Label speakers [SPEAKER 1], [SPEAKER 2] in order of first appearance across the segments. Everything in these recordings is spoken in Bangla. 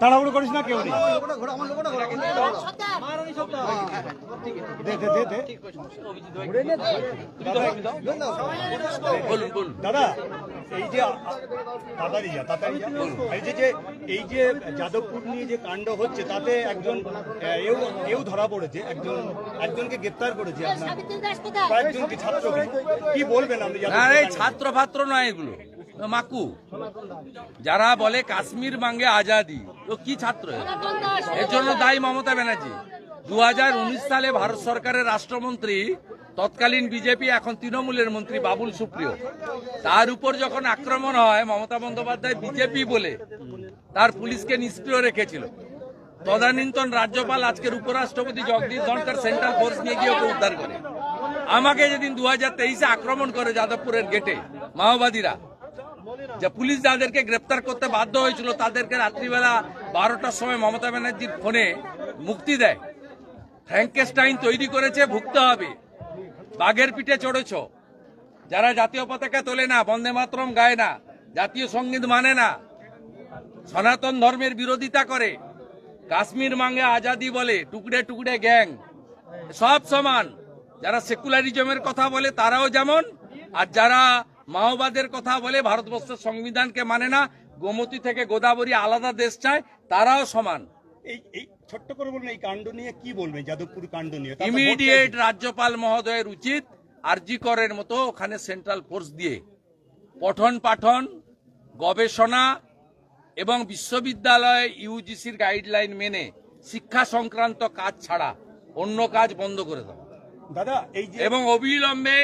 [SPEAKER 1] তাড়াহুড়ো করিস না কেউ নেই। দে দে দে দে
[SPEAKER 2] বলুন বলুন
[SPEAKER 1] দাদা এই যে তাড়াতাড়ি যা তাড়াতাড়ি এই যে এই যে যাদবপুর নিয়ে যে কাণ্ড হচ্ছে তাতে একজন এও এও ধরা পড়েছে একজন একজনকে গ্রেপ্তার করেছে আপনার। কয়েকজনকে ছাত্রকে কি বলবেন আপনি?
[SPEAKER 2] ছাত্র ফাত্র নয় এগুলো। মাকু, যারা বলে কাশ্মীর মাঙ্গে আজাদি, তো কি ছাত্র এরা? জন্য দায়ী মমতা ব্যানার্জি। দুহাজার উনিশ সালে ভারত সরকারের রাষ্ট্রমন্ত্রী, তৎকালীন বিজেপি, এখন তৃণমূলের মন্ত্রী বাবুল সুপ্রিয়। তার উপর যখন আক্রমণ হয়, মমতা বন্দ্যোপাধ্যায় বিজেপি বলে তার পুলিশকে নিষ্ক্রিয় রেখেছিল। তদানীন্তন রাজ্যপাল, আজকের উপরাষ্ট্রপতি জগদীপ ধনকর সেন্ট্রাল ফোর্স নিয়ে গিয়ে ওকে উদ্ধার করে। আমাকে যেদিন দু হাজার আক্রমণ করে যাদবপুরের গেটে, মাওবাদীরা যে পুলিশ যাদেরকে গ্রেপ্তার করতে বাধ্য হয়েছিল, তাদেরকে রাত্রিবেলা বারোটার সময় মমতা ব্যানার্জির ফোনে মুক্তি দেয়। ফ্র্যাঙ্কেস্টাইন তৈরি করেছে, ভুগতে হবে। বাঘের পিঠে চড়েছ। যারা জাতীয় পতাকা তোলে না, বন্দে মাতরম গায় না, জাতীয় সংগীত মানে না। সনাতন ধর্মের বিরোধিতা করে। কাশ্মীর মাঙ্গে আজাদি বলে টুকরে টুকরে গ্যাং। সব সমান। যারা সেকুলারিজমের কথা বলে, তারাও যেমন। আর যারা মাওবাদের কথা বলে ভারতবর্ষের সংবিধানকে মানে না গোমতী থেকে গোদাবরী আলাদা দেশ চায় তারাও সমান।
[SPEAKER 1] এই এই ছোট্ট করে বলুন এই কাণ্ড নিয়ে কি বলবেন যাদবপুর কাণ্ড নিয়ে?
[SPEAKER 2] ইমিডিয়েট রাজ্যপাল মহোদয়ের উচিত আরজি করের মতো ওখানে সেন্ট্রাল ফোর্স দিয়ে। পঠন পাঠন গবেষণা এবং বিশ্ববিদ্যালয়ে ইউজিসির গাইডলাইন মেনে শিক্ষা সংক্রান্ত কাজ ছাড়া অন্য কাজ বন্ধ করে দেওয়া।
[SPEAKER 1] দাদা এই
[SPEAKER 2] এবং অবিলম্বে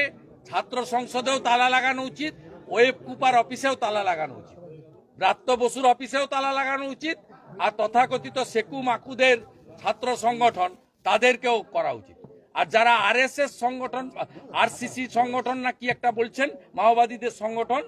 [SPEAKER 2] ছাত্র সংসদেও তালা লাগানো উচিত ওয়েব কুপার অফিসেও তালা লাগানো উচিত ব্রাত্য বসুর অফিসেও তালা লাগানো উচিত আর তথাকথিত সেকু মাকুদের ছাত্র সংগঠন তাদেরকেও করা উচিত। আর যারা আরএসএস সংগঠন আরসিসি সংগঠন না কি একটা বলছেন মাওবাদীদের সংগঠন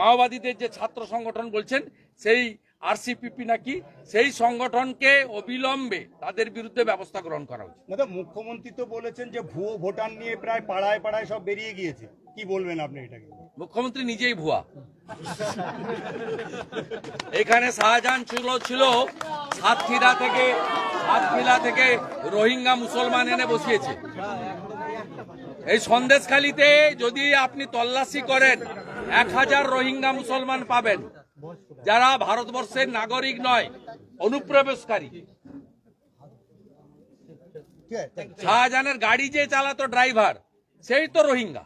[SPEAKER 2] মাওবাদীদের যে ছাত্র সংগঠন বলছেন সেই আরসিপিপি নাকি সেই সংগঠনকে অবিলম্বে তাদের বিরুদ্ধে ব্যবস্থা গ্রহণ করা উচিত
[SPEAKER 1] দাদা মুখ্যমন্ত্রী তো বলেছেন যে ভুয়ো ভোটার নিয়ে প্রায় পাড়ায় পাড়ায় সব বেরিয়ে গিয়েছে। কি বলবেন আপনি এটাকে?
[SPEAKER 2] মুখ্যমন্ত্রী নিজেই ভুয়া। এখানে শাহজাহান ছিল ছিল সাতক্ষীরা থেকে সাতক্ষীরা থেকে রোহিঙ্গা মুসলমান এনে বসিয়েছে। এই সন্দেশখালিতে যদি আপনি তল্লাশি করেন এক হাজার রোহিঙ্গা মুসলমান পাবেন। যারা ভারতবর্ষের নাগরিক নয় অনুপ্রবেশকারী। শাহজাহানের গাড়ি যে চালাতো ড্রাইভার সেই তো রোহিঙ্গা।